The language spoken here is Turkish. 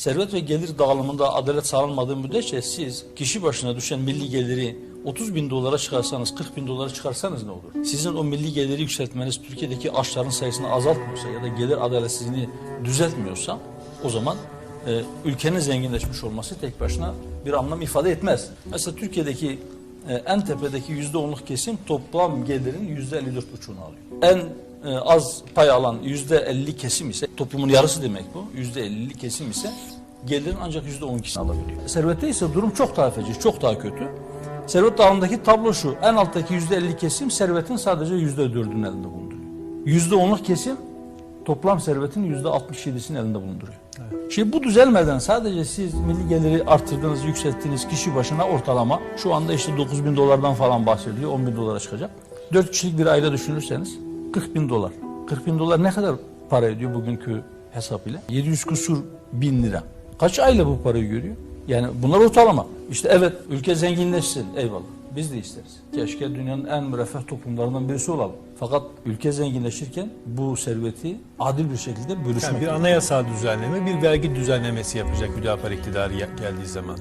Servet ve gelir dağılımında adalet sağlanmadığı müddetçe siz kişi başına düşen milli geliri 30 bin dolara çıkarsanız, 40 bin dolara çıkarsanız ne olur? Sizin o milli geliri yükseltmeniz Türkiye'deki açların sayısını azaltmıyorsa ya da gelir adaletsizliğini düzeltmiyorsa o zaman e, ülkenin zenginleşmiş olması tek başına bir anlam ifade etmez. Mesela Türkiye'deki e, en tepedeki yüzde onluk kesim toplam gelirin yüzde 54,5'unu alıyor. En e, az pay alan yüzde 50 kesim ise toplumun yarısı demek bu. Yüzde 50 kesim ise gelirin ancak yüzde 12'sini alabiliyor. Servette ise durum çok daha feci, çok daha kötü. Servet dağılımındaki tablo şu. En alttaki yüzde 50 kesim servetin sadece yüzde 4'ünün elinde bulunduruyor. Yüzde 10'luk kesim toplam servetin yüzde 67'sini elinde bulunduruyor. Şimdi bu düzelmeden sadece siz milli geliri arttırdığınız, yükselttiğiniz kişi başına ortalama şu anda işte 9 bin dolardan falan bahsediliyor, 10 bin dolara çıkacak. 4 kişilik bir aile düşünürseniz 40 bin dolar. 40 bin dolar ne kadar para ediyor bugünkü hesap ile? 700 kusur bin lira. Kaç aile bu parayı görüyor? Yani bunlar ortalama. İşte evet ülke zenginleşsin eyvallah. Biz de isteriz. Keşke dünyanın en müreffeh toplumlarından birisi olalım. Fakat ülke zenginleşirken bu serveti adil bir şekilde bölüşmek Yani bir anayasal düzenleme, bir vergi düzenlemesi yapacak Hüdapar iktidarı gel- geldiği zaman.